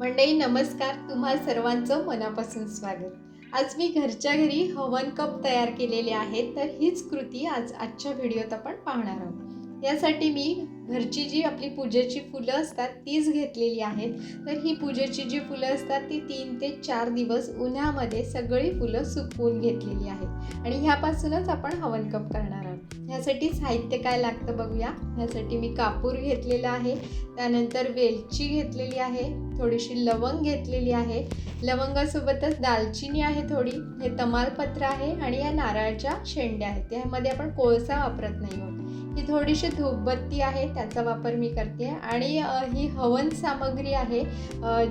मंडई नमस्कार. तुम्हा सर्वांचं मनापासून स्वागत. आज मी घरच्या घरी हवन कप तयार केलेले आहेत तर हीच कृती आज आजच्या व्हिडिओत आपण पाहणार आहोत. यासाठी मी घरची जी आपली पूजेची फुलं असतात तीच घेतलेली आहेत. तर ही पूजेची जी फुलं असतात ती तीन ते चार दिवस उन्हामध्ये सगळी फुलं सुकवून घेतलेली आहेत. आणि ह्यापासूनच आपण हवन कप करणार आहोत ह्यासाठी साहित्य काय लागतं बघूया. ह्यासाठी मी कापूर घेतलेला आहे. त्यानंतर वेलची घेतलेली आहे. थोडीशी लवंग घेतलेली आहे. लवंगासोबतच दालचिनी आहे थोडी. हे तमालपत्र आहे आणि या नारळाच्या शेंड्या आहेत. त्यामध्ये आपण कोळसा वापरत नाही आहोत. ही थोडीशी धूपबत्ती आहे त्याचा वापर मी करते. आणि ही हवन सामग्री आहे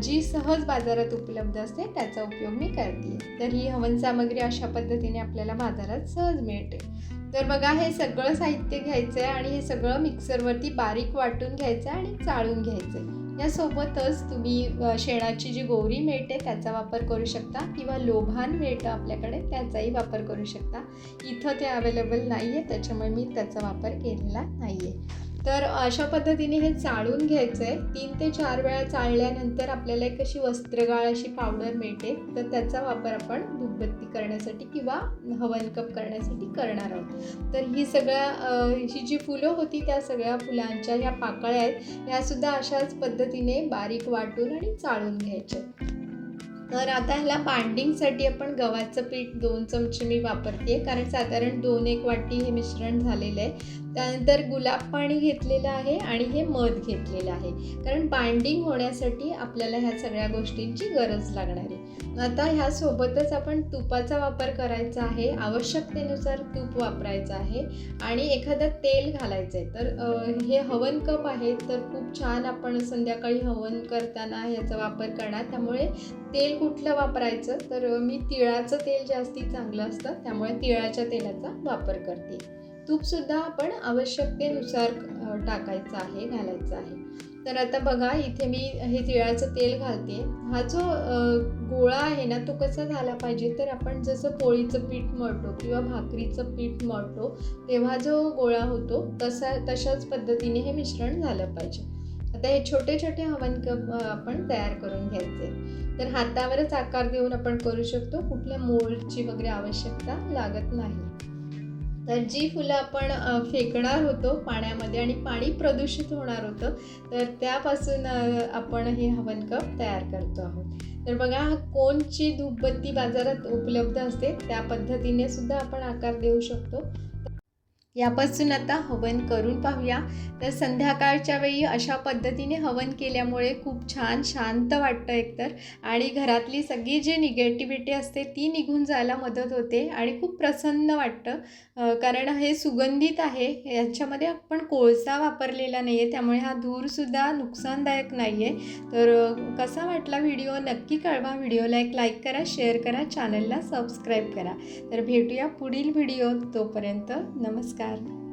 जी सहज बाजारात उपलब्ध असते त्याचा उपयोग मी करते. तर ही हवन सामग्री अशा पद्धतीने आपल्याला बाजारात सहज मिळते. तर बघा हे सगळं साहित्य घ्यायचं आहे आणि हे सगळं मिक्सरवरती बारीक वाटून घ्यायचं आहे आणि चाळून घ्यायचं आहे यासोबतच तुम्ही शेणाची जी गोवरी मिळते त्याचा वापर करू शकता किंवा लोभान मिळतं आपल्याकडे त्याचाही वापर करू शकता. इथं ते अवेलेबल नाही आहे त्याच्यामुळे मी त्याचा वापर केलेला नाही आहे तर अशा पद्धतीने हे चाळून घ्यायचं आहे तीन ते चार वेळा चाळल्यानंतर आपल्याला एक अशी वस्त्रगाळ अशी पावडर मिळते. तर त्याचा वापर आपण धूपबत्ती करण्यासाठी किंवा हवनकप करण्यासाठी करणार आहोत. तर ही सगळ्या ही जी फुलं होती त्या सगळ्या फुलांच्या ह्या पाकळ्या आहेत ह्यासुद्धा अशाच पद्धतीने बारीक वाटून आणि चाळून घ्यायच्या. तर आता ह्याला बाइंडिंगसाठी आपण गव्हाचं पीठ दोन चमचे मी वापरते कारण साधारण दोन एक वाटी हे मिश्रण झालेलं आहे. त्यानंतर गुलाब पाणी घेतलेलं आहे आणि हे मध घेतलेलं आहे. कारण बाइंडिंग होण्यासाठी आपल्याला ह्या सगळ्या गोष्टींची गरज लागणार आहे. आता ह्यासोबतच आपण तुपाचा वापर करायचा आहे. आवश्यकतेनुसार तूप वापरायचं आहे. आणि एखादं तेल घालायचं आहे तर हे हवन कप आहे. तर खूप छान आपण संध्याकाळी हवन करताना याचा वापर करणार. त्यामुळे तेल कुठलं वापरायचं? तर मी तिळाचं तेल जास्ती चांगलं असतं. त्यामुळे तिळाच्या तेलाचा वापर करते. तूपसुद्धा आपण आवश्यकतेनुसार टाकायचं आहे घालायचं आहे. तर आता बघा इथे मी हे तिळाचं तेल घालते. हा जो गोळा आहे ना तो कसा झाला पाहिजे? तर आपण जसं पोळीचं पीठ मळतो किंवा भाकरीचं पीठ मळतो तेव्हा जो गोळा होतो तसा तशाच पद्धतीने हे मिश्रण झालं पाहिजे. आता हे छोटे छोटे हवन कप आपण तयार करून घ्यायचे. तर हातावरच आकार देऊन आपण करू शकतो. कुठल्या मोळची वगैरे आवश्यकता लागत नाही. तर जी फुलं आपण फेकणार होतो पाण्यामध्ये आणि पाणी प्रदूषित होणार होतं तर त्यापासून आपण हे हवन कप तयार करतो आहोत. तर बघा हा कोनची धूपबत्ती बाजारात उपलब्ध असते त्या पद्धतीने सुद्धा आपण आकार देऊ शकतो. यापासून आता हवन करून पाहूया. तर संध्याकाळच्या वेळी अशा पद्धतीने हवन केल्यामुळे खूप छान शांत वाटतं एकतर. आणि घरातली सगळी जी निगेटिव्हिटी असते ती निघून जायला मदत होते आणि खूप प्रसन्न वाटतं. कारण हे सुगंधित आहे. याच्यामध्ये आपण कोळसा वापरलेला नाही आहे त्यामुळे हा धूरसुद्धा नुकसानदायक नाही आहे तर कसा वाटला व्हिडिओ नक्की कळवा. व्हिडिओला एक लाईक करा शेअर करा चॅनलला सबस्क्राईब करा. तर भेटूया पुढील व्हिडिओ तोपर्यंत नमस्कार. buscar